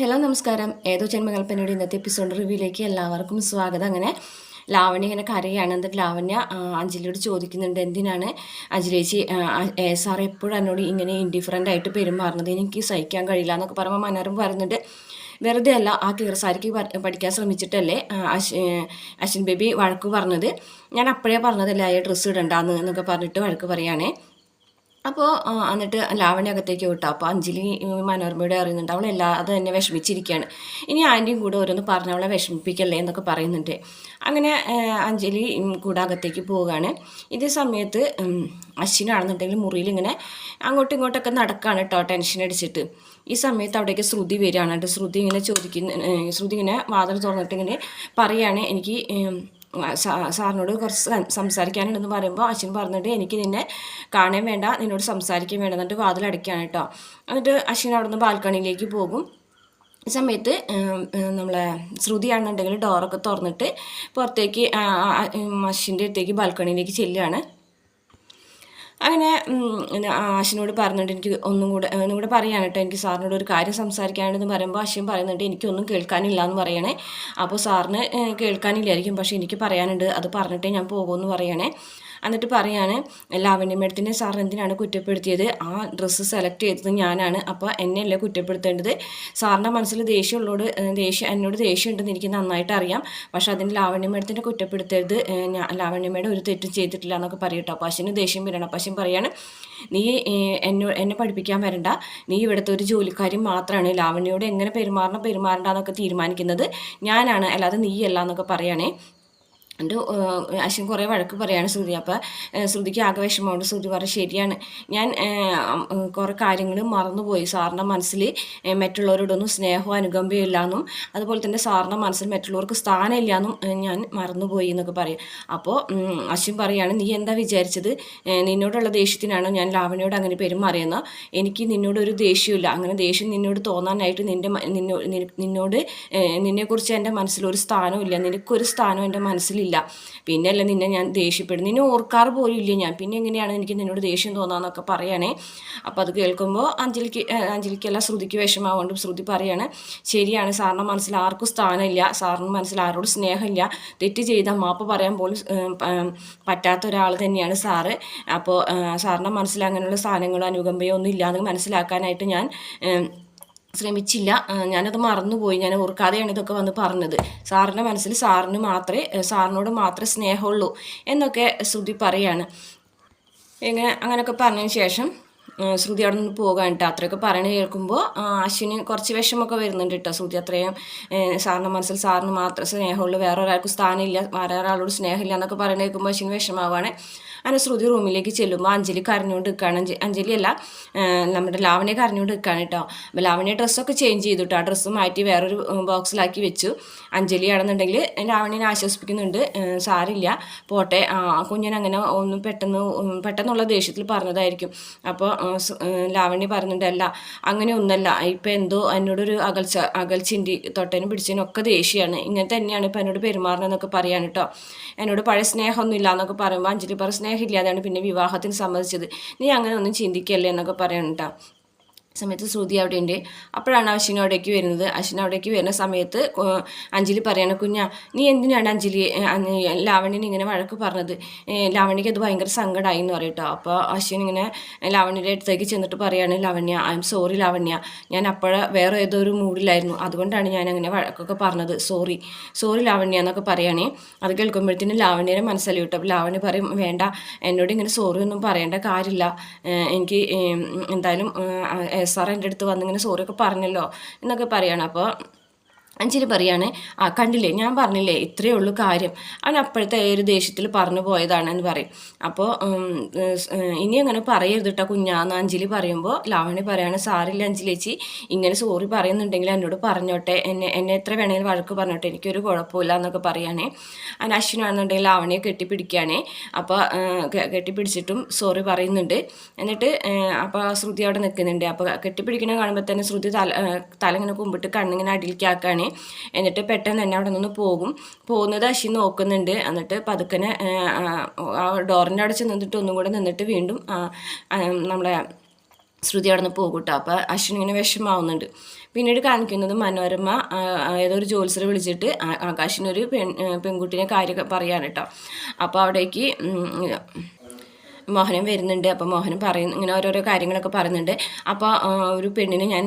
Hello നമസ്കാരം. ഏതോ ജന്മകൽപ്പനയുടെ ഇന്നത്തെ എപ്പിസോഡ് റിവ്യൂയിലേക്ക് എല്ലാവർക്കും സ്വാഗതം. അങ്ങനെ ലാവണ്യ ഇങ്ങനെ കരയാണ്. എന്നിട്ട് ലാവണ്യ അഞ്ജലിയോട് ചോദിക്കുന്നുണ്ട് എന്തിനാണ് അഞ്ജലിയേച്ചി സാർ എപ്പോഴും എന്നോട് ഇങ്ങനെ ഇൻഡിഫറന്റ് ആയിട്ട് പെരുമാറുന്നത്? എനിക്ക് സഹിക്കാൻ കഴിയില്ല എന്നൊക്കെ പറയുമ്പോൾ മനോരം പറയുന്നുണ്ട്. വെറുതെ അല്ല ആ കീർസാരിക്ക് പഠിക്കാൻ ശ്രമിച്ചിട്ടല്ലേ അശ്വിൻ ബേബി വഴക്ക് പറഞ്ഞത്? ഞാൻ അപ്പോഴേ പറഞ്ഞതല്ലേ ആ ഡ്രസ്സ് ഇടണ്ടെന്നൊക്കെ പറഞ്ഞിട്ട് വഴക്ക് പറയുകയാണേ അപ്പോൾ എന്നിട്ട് ലാവണ്യ അകത്തേക്ക് വിട്ടു. അപ്പോൾ അഞ്ജലി മനോരമയുടെ അറിയുന്നുണ്ട്. അവൾ അത് തന്നെ വിഷമിച്ചിരിക്കുകയാണ്. ഇനി ആന്റിയും കൂടെ ഓരോന്ന് പറഞ്ഞ അവളെ വിഷമിപ്പിക്കല്ലേ എന്നൊക്കെ പറയുന്നുണ്ട്. അങ്ങനെ അഞ്ജലി കൂടെ അകത്തേക്ക് പോവുകയാണ്. ഇതേ സമയത്ത് അശ്വിനാണെന്നുണ്ടെങ്കിൽ മുറിയിൽ ഇങ്ങനെ അങ്ങോട്ടും ഇങ്ങോട്ടൊക്കെ നടക്കുകയാണ് കേട്ടോ ടെൻഷൻ അടിച്ചിട്ട്. ഈ സമയത്ത് അവിടേക്ക് ശ്രുതി വരികയാണ്. ശ്രുതി ഇങ്ങനെ ചോദിക്കുന്ന ശ്രുതി ഇങ്ങനെ വാതിൽ തുറന്നിട്ട് ഇങ്ങനെ പറയുകയാണ് എനിക്ക് സാറിനോട് കുറച്ച് സംസാരിക്കാനുണ്ടെന്ന് പറയുമ്പോൾ അശ്വിൻ പറഞ്ഞിട്ട് എനിക്ക് നിന്നെ കാണാൻ വേണ്ട നിന്നോട് സംസാരിക്കാൻ വേണ്ട എന്നിട്ട് വാതിൽ അടയ്ക്കുകയാണ് കേട്ടോ. എന്നിട്ട് അശ്വിൻ അവിടെ നിന്ന് ബാൽക്കണിയിലേക്ക് പോകും. ഈ സമയത്ത് നമ്മളെ ശ്രുതിയാണെന്നുണ്ടെങ്കിൽ ഡോറൊക്കെ തുറന്നിട്ട് പുറത്തേക്ക് അശ്വിന്റെ അടുത്തേക്ക് ബാൽക്കണിയിലേക്ക് ചെല്ലുകയാണ്. അങ്ങനെ ആശിനോട് പറഞ്ഞിട്ട് എനിക്ക് ഒന്നും കൂടെ ഒന്നും കൂടെ പറയാണ് കേട്ടോ. എനിക്ക് സാറിനോട് ഒരു കാര്യം സംസാരിക്കാനുണ്ടെന്ന് പറയുമ്പോൾ ആശയം പറയുന്നുണ്ട് എനിക്കൊന്നും കേൾക്കാനില്ല എന്ന് പറയണേ. അപ്പോൾ സാറിന് കേൾക്കാനില്ലായിരിക്കും. പക്ഷേ എനിക്ക് പറയാനുണ്ട് അത് പറഞ്ഞിട്ടേ ഞാൻ പോകുമെന്ന് പറയണേ. എന്നിട്ട് പറയാണ് ലാവണ്യ മേഡത്തിനെ സാർ എന്തിനാണ് കുറ്റപ്പെടുത്തിയത്? ആ ഡ്രസ്സ് സെലക്ട് ചെയ്തത് ഞാനാണ്. അപ്പോൾ എന്നെയല്ലേ കുറ്റപ്പെടുത്തേണ്ടത്? സാറിന്റെ മനസ്സിൽ ദേഷ്യമുള്ളോട് ദേഷ്യം എന്നോട് ദേഷ്യം ഉണ്ടെന്ന് എനിക്ക് നന്നായിട്ട് അറിയാം. പക്ഷേ അതിന് ലാവണ്യ മേഡത്തിനെ കുറ്റപ്പെടുത്തരുത്. ഞാൻ ലാവണ്യ മേഡം ഒരു തെറ്റും ചെയ്തിട്ടില്ല എന്നൊക്കെ പറയട്ടോ. അപ്പോൾ അശ്വിന് ദേഷ്യം വരണം. അപ്പോൾ അശ്വിൻ പറയാണ് നീ എന്നെ എന്നോ പഠിപ്പിക്കാൻ വരണ്ട. നീ ഇവിടുത്തെ ഒരു ജോലിക്കാരി മാത്രമാണ് ലാവണ്യയോട് എങ്ങനെ പെരുമാറണം പെരുമാറണ്ട എന്നൊക്കെ തീരുമാനിക്കുന്നത് ഞാനാണ്. അല്ലാതെ നീയല്ല എന്നൊക്കെ പറയണേ. എന്റെ അശ്വിൻ കുറേ വഴക്ക് പറയാണ് ശ്രുതി. അപ്പോൾ ശ്രുതിക്ക് ആകെ വിഷമമുണ്ട്. ശ്രുതി പറയും ശരിയാണ്. ഞാൻ കുറേ കാര്യങ്ങൾ മറന്നുപോയി. സാറിന്റെ മനസ്സിൽ മറ്റുള്ളവരോടൊന്നും സ്നേഹവും അനുകമ്പയും ഇല്ലയെന്നും അതുപോലെ തന്നെ സാറിന്റെ മനസ്സിൽ മറ്റുള്ളവർക്ക് സ്ഥാനമില്ല എന്നും ഞാൻ മറന്നുപോയി എന്നൊക്കെ പറയും. അപ്പോൾ അശ്വിൻ പറയാണ് നീ എന്താ വിചാരിച്ചത്? നിന്നോടുള്ള ദേഷ്യത്തിനാണോ ഞാൻ ലാവണിയോട് അങ്ങനെ പെരുമാറിയെന്ന്? എനിക്ക് നിന്നോടൊരു ദേഷ്യമില്ല അങ്ങനെ ദേഷ്യം നിന്നോട് തോന്നാനായിട്ട് നിന്റെ നിന്നോട് നിന്നെക്കുറിച്ച് എന്റെ മനസ്സിൽ ഒരു സ്ഥാനവും ഇല്ല നിനക്കൊരു സ്ഥാനവും എന്റെ മനസ്സിലില്ല. പിന്നെയല്ല നിന്നെ ഞാൻ ദേഷ്യപ്പെടും നിന്നെ ഓർക്കാറ് പോലും ഇല്ല ഞാൻ. പിന്നെ എങ്ങനെയാണ് എനിക്ക് നിന്നോട് ദേഷ്യം തോന്നാന്നൊക്കെ പറയണേ. അപ്പോൾ അത് കേൾക്കുമ്പോൾ അഞ്ജലിക്ക് അഞ്ജലിക്കല്ല ശ്രുതിക്ക് വിഷമാവുകൊണ്ട് ശ്രുതി പറയാണ് ശരിയാണ് സാറിന്റെ മനസ്സിൽ ആർക്കും സ്ഥാനമില്ല. സാറിന് മനസ്സിൽ ആരോട് സ്നേഹമില്ല. തെറ്റ് ചെയ്ത മാപ്പ് പറയാൻ പോലും പറ്റാത്ത ഒരാൾ തന്നെയാണ് സാറ്. അപ്പോൾ സാറിന്റെ മനസ്സിൽ അങ്ങനെയുള്ള സ്ഥാനങ്ങളോ അനുകമ്പയോ ഒന്നും ഇല്ലാന്ന് മനസ്സിലാക്കാനായിട്ട് ഞാൻ ശ്രമിച്ചില്ല. ഞാനത് മറന്നുപോയി. ഞാൻ ഓർക്കാതെയാണ് ഇതൊക്കെ വന്ന് പറഞ്ഞത്. സാറിന്റെ മനസ്സിൽ സാറിന് മാത്രമേ സാറിനോട് മാത്രമേ സ്നേഹമുള്ളൂ എന്നൊക്കെ ശ്രുതി പറയാണ്. എങ്ങനെ അങ്ങനെയൊക്കെ പറഞ്ഞതിന് ശേഷം ശ്രുതി അവിടെ നിന്ന് പോകാൻ കേട്ടോ. അത്രയൊക്കെ പറയണ കേൾക്കുമ്പോൾ അശ്വിന് കുറച്ച് വിഷമമൊക്കെ വരുന്നുണ്ട് കേട്ടോ ശ്രുതി. അത്രയും സാറിന്റെ മനസ്സിൽ സാറിന് മാത്രം സ്നേഹമുള്ളൂ. വേറെ ഒരാൾക്ക് സ്ഥാനമില്ല. വേറെ ഒരാളോട് സ്നേഹമില്ല എന്നൊക്കെ പറയണ കേൾക്കുമ്പോൾ അശ്വിന് വിഷമാവാണ് അങ്ങനെ ശ്രുതി റൂമിലേക്ക് ചെല്ലുമ്പോൾ അഞ്ജലി കരഞ്ഞുകൊണ്ട് നിൽക്കുകയാണ് അഞ്ജലി അല്ല നമ്മുടെ ലാവണ്യ കരഞ്ഞുകൊണ്ട് നിൽക്കുകയാണ് കേട്ടോ. അപ്പോൾ ലാവണ്യ ഡ്രസ്സൊക്കെ ചേഞ്ച് ചെയ്തു കേട്ടോ ആ ഡ്രസ്സ് മാറ്റി വേറൊരു ബോക്സിലാക്കി വെച്ചു. അഞ്ജലി ആണെന്നുണ്ടെങ്കിൽ ലാവണ്യനെ ആശ്വസിപ്പിക്കുന്നുണ്ട്. സാരില്ല. പോട്ടെ കുഞ്ഞൻ അങ്ങനെ ഒന്നും പെട്ടെന്ന് പെട്ടെന്നുള്ള ദേഷ്യത്തിൽ പറഞ്ഞതായിരിക്കും. അപ്പോൾ ലാവണ്യ പറഞ്ഞിട്ടല്ല അങ്ങനെ ഒന്നല്ല. ഇപ്പം എന്തോ എന്നോടൊരു അകൽച്ച അകൽച്ചിന്റെ തൊട്ടനും പിടിച്ചതിനും ഒക്കെ ദേഷ്യമാണ്. ഇങ്ങനെ തന്നെയാണ് ഇപ്പം എന്നോട് പെരുമാറണമെന്നൊക്കെ പറയാൻ കേട്ടോ. എന്നോട് പഴയ സ്നേഹമൊന്നും ഇല്ല എന്നൊക്കെ പറയുമ്പോൾ അഞ്ജലി പറ സ്നേഹമില്ലാതെയാണ് പിന്നെ വിവാഹത്തിന് സമ്മതിച്ചത്. നീ അങ്ങനെ ഒന്നും ചിന്തിക്കല്ലേ എന്നൊക്കെ പറയണം കേട്ടോ സമയത്ത് ശ്രുതി അവിടെ ഉണ്ട്. അപ്പോഴാണ് അശ്വിൻ അവിടേക്ക് വരുന്നത്. അശ്വിൻ അവിടേക്ക് വരുന്ന സമയത്ത് അഞ്ജലി പറയണ കുഞ്ഞ നീ എന്തിനാണ് അഞ്ജലി ലാവണ്യന് ഇങ്ങനെ വഴക്ക് പറഞ്ഞത്? ലാവണ്യക്ക് അത് ഭയങ്കര സങ്കടമായി എന്ന് പറയട്ടോ അപ്പോൾ അശ്വിൻ ഇങ്ങനെ ലാവണ്യയുടെ അടുത്തേക്ക് ചെന്നിട്ട് പറയാണ് Lavanya I am sorry Lavanya. ഞാൻ അപ്പോഴ വേറെ ഏതോ ഒരു മൂഡിലായിരുന്നു. അതുകൊണ്ടാണ് ഞാൻ അങ്ങനെ വഴക്കൊക്കെ പറഞ്ഞത്. സോറി. സോറി ലാവണ്യ എന്നൊക്കെ പറയുകയാണേ അത് കേൾക്കുമ്പോഴത്തേനും ലാവണ്യനെ മനസ്സിലായി കേട്ടോ. ലാവണ്യ പറയും വേണ്ട എന്നോട് ഇങ്ങനെ സോറി ഒന്നും പറയേണ്ട കാര്യമില്ല. എനിക്ക് എന്തായാലും സാർ എന്റെ അടുത്ത് വന്നിങ്ങനെ സോറിയൊക്കെ പറഞ്ഞല്ലോ എന്നൊക്കെ പറയണം. അപ്പോൾ അഞ്ജലി പറയാണ് ആ കണ്ടില്ലേ ഞാൻ പറഞ്ഞില്ലേ ഇത്രയേ ഉള്ളൂ കാര്യം. അവൻ അപ്പോഴത്തെ ഒരു ദേഷ്യത്തിൽ പറഞ്ഞു പോയതാണെന്ന് പറയും. അപ്പോൾ ഇനി അങ്ങനെ പറയരുത് കേട്ടോ കുഞ്ഞാന്ന് അഞ്ജലി പറയുമ്പോൾ ലാവണി പറയാണ് സാറില്ല അഞ്ജലിച്ചി ഇങ്ങനെ സോറി പറയുന്നുണ്ടെങ്കിൽ എന്നോട് പറഞ്ഞോട്ടെ എന്നെ എന്നെ എത്ര വേണമെങ്കിലും വഴക്ക് പറഞ്ഞോട്ടെ എനിക്കൊരു കുഴപ്പമില്ല എന്നൊക്കെ പറയുകയാണേ അതിന് അശ്വിനാണെന്നുണ്ടെങ്കിൽ ലാവണിയെ കെട്ടിപ്പിടിക്കുകയാണേ. അപ്പോൾ കെട്ടിപ്പിടിച്ചിട്ടും സോറി പറയുന്നുണ്ട്. എന്നിട്ട് അപ്പോൾ ശ്രുതി അവിടെ നിൽക്കുന്നുണ്ട്. അപ്പോൾ കെട്ടിപ്പിടിക്കണ കാണുമ്പോൾ തന്നെ ശ്രുതി തല തലങ്ങനെ കുമ്പിട്ട് കണ്ണിങ്ങനെ അടിയിലേക്കാക്കാണ് എന്നിട്ട് പെട്ടെന്ന് തന്നെ അവിടെ നിന്ന് പോകും. പോകുന്നത് അശി നോക്കുന്നുണ്ട്. എന്നിട്ട് പതുക്കനെ ആ ഡോറിന്റെ അവിടെ ചെന്നിട്ട് ഒന്നും കൂടെ നിന്നിട്ട് വീണ്ടും നമ്മളെ ശ്രുതി അവിടെ നിന്ന് പോകും കേട്ടോ അപ്പോൾ അശ്വിൻ ഇങ്ങനെ വിഷമാവുന്നുണ്ട് പിന്നീട് കാണിക്കുന്നത് മനോരമ ഏതൊരു ജോത്സ്യരെ വിളിച്ചിട്ട് ആകാശിനൊരു പെൺ പെൺകുട്ടീനെ കാര്യം പറയാണ് കേട്ടോ അപ്പോൾ അവിടേക്ക് മോഹനം വരുന്നുണ്ട്. അപ്പോൾ മോഹനം പറയുന്നു ഇങ്ങനെ ഓരോരോ കാര്യങ്ങളൊക്കെ പറയുന്നുണ്ട്. അപ്പോൾ ഒരു പെണ്ണിനെ ഞാൻ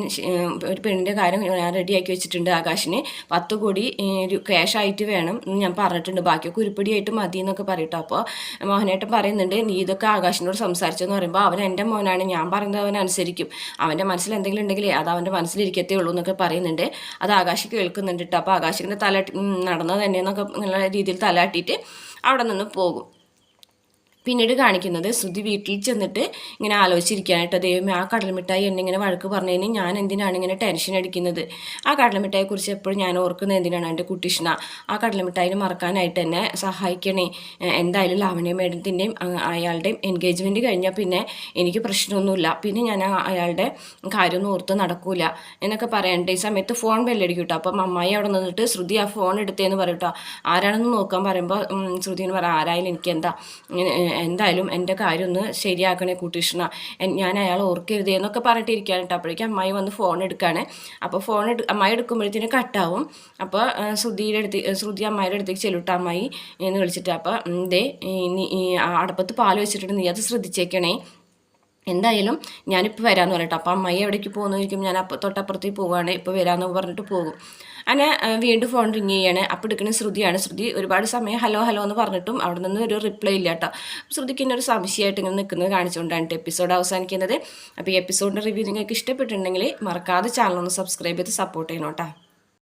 ഒരു പെണ്ണിന്റെ കാര്യം ഞാൻ റെഡിയാക്കി വെച്ചിട്ടുണ്ട് ആകാശിന്. പത്ത് കോടി ഒരു ക്യാഷ് ആയിട്ട് വേണം ഞാൻ പറഞ്ഞിട്ടുണ്ട്. ബാക്കിയൊക്കെ ഉരുപ്പടിയായിട്ട് മതി എന്നൊക്കെ പറയട്ടോ. അപ്പോൾ മോഹനേട്ടൻ പറയുന്നുണ്ട് നീ ഇതൊക്കെ ആകാശിനോട് സംസാരിച്ചെന്ന് പറയുമ്പോൾ അവൻ എന്റെ മോനാണ്. ഞാൻ പറയുന്നത് അവൻ അനുസരിക്കും. അവന്റെ മനസ്സിൽ എന്തെങ്കിലും ഉണ്ടെങ്കിൽ അത് അവന്റെ മനസ്സിലിരിക്കത്തേ ഉള്ളൂ എന്നൊക്കെ പറയുന്നുണ്ട്. അത് ആകാശ് കേൾക്കുന്നുണ്ട് കേട്ടോ അപ്പോൾ ആകാശിന്റെ തല നടന്നത് തന്നെയെന്നൊക്കെ നല്ല രീതിയിൽ തലാട്ടിയിട്ട് അവിടെ നിന്ന് പോകും. പിന്നീട് കാണിക്കുന്നത് ശ്രുതി വീട്ടിൽ ചെന്നിട്ട് ഇങ്ങനെ ആലോചിച്ചിരിക്കാനായിട്ട് ദൈവമേ ആ കടലമിഠായി എന്നെ ഇങ്ങനെ വഴക്ക് പറഞ്ഞതിന് ഞാൻ എന്തിനാണ് ഇങ്ങനെ ടെൻഷൻ അടിക്കുന്നത്? ആ കടലമിഠായിയെ കുറിച്ച് എപ്പോഴും ഞാൻ ഓർക്കുന്നത് എന്തിനാണ് എന്റെ കുട്ടിഷ്ണ? ആ കടലമിഠായിനെ മറക്കാനായിട്ട് എന്നെ സഹായിക്കണേ. എന്തായാലും ലാവണ്യ മേഡത്തിന്റെയും അയാളുടെയും എൻഗേജ്മെന്റ് കഴിഞ്ഞാൽ പിന്നെ എനിക്ക് പ്രശ്നമൊന്നുമില്ല. പിന്നെ ഞാൻ അയാളുടെ കാര്യമൊന്നും ഓർത്ത് നടക്കൂല എന്നൊക്കെ പറയണ്ട. ഈ സമയത്ത് ഫോൺ ബെല്ലടിക്കും കേട്ടോ. അപ്പം അമ്മായി അവിടെ നിന്നിട്ട് ശ്രുതി ആ ഫോൺ എടുത്തേന്ന് പറയും കേട്ടോ. ആരാണെന്ന് നോക്കാൻ പറയുമ്പോൾ ശ്രുതി എന്ന് പറയാം ആരായാലും എനിക്ക് എന്താ ഇങ്ങനെ, ഏ, എന്തായാലും എന്റെ കാര്യം ഒന്ന് ശരിയാക്കണേ കുട്ടിഷ്ണ. ഞാൻ അയാൾ ഓർക്കരുത് എന്നൊക്കെ പറഞ്ഞിട്ട് ഇരിക്കുകയാണ് കേട്ടോ അപ്പോഴേക്കും അമ്മായി വന്ന് ഫോൺ എടുക്കുകയാണ് അപ്പോൾ ഫോൺ എടു അമ്മായി എടുക്കുമ്പോഴത്തേന് കട്ടാവും അപ്പോൾ ശ്രുതിയുടെ അടുത്ത് ശ്രുതി അമ്മായിയുടെ അടുത്തേക്ക് ചെല്ലുട്ട അമ്മായി എന്ന് വിളിച്ചിട്ട്. അപ്പോൾ ദേ ഈ അടപ്പത്ത് പാൽ വെച്ചിട്ടുണ്ട്. നീ അത് ശ്രദ്ധിച്ചേക്കണേ. എന്തായാലും ഞാനിപ്പോൾ വരാമെന്ന് പറയട്ടെ. അപ്പം അമ്മയെ എവിടേക്ക് പോകുന്നു ചോദിക്കും ഞാൻ അപ്പം തൊട്ടപ്പുറത്തേക്ക് പോവുകയാണ് ഇപ്പോൾ വരാമെന്ന് പറഞ്ഞിട്ട് പോകും. അങ്ങനെ വീണ്ടും ഫോൺ റിങ് ചെയ്യാണ്. അപ്പോൾ എടുക്കുന്ന ശ്രുതിയാണ്. ശ്രുതി ഒരുപാട് സമയം ഹലോ ഹലോ എന്ന് പറഞ്ഞിട്ടും അവിടെ നിന്ന് ഒരു റിപ്ലൈ ഇല്ല കേട്ടോ. ശ്രുതിക്ക് ഇങ്ങനെ ഒരു സംശയമായിട്ട് ഇങ്ങനെ നിൽക്കുന്നത് കാണിച്ചുകൊണ്ടാണ് എപ്പിസോഡ് അവസാനിക്കുന്നത്. അപ്പോൾ ഈ എപ്പിസോഡിന്റെ റിവ്യൂ നിങ്ങൾക്ക് ഇഷ്ടപ്പെട്ടിട്ടുണ്ടെങ്കിൽ മറക്കാതെ ചാനൽ ഒന്ന് സബ്സ്ക്രൈബ് ചെയ്ത് സപ്പോർട്ട് ചെയ്യണം കേട്ടോ.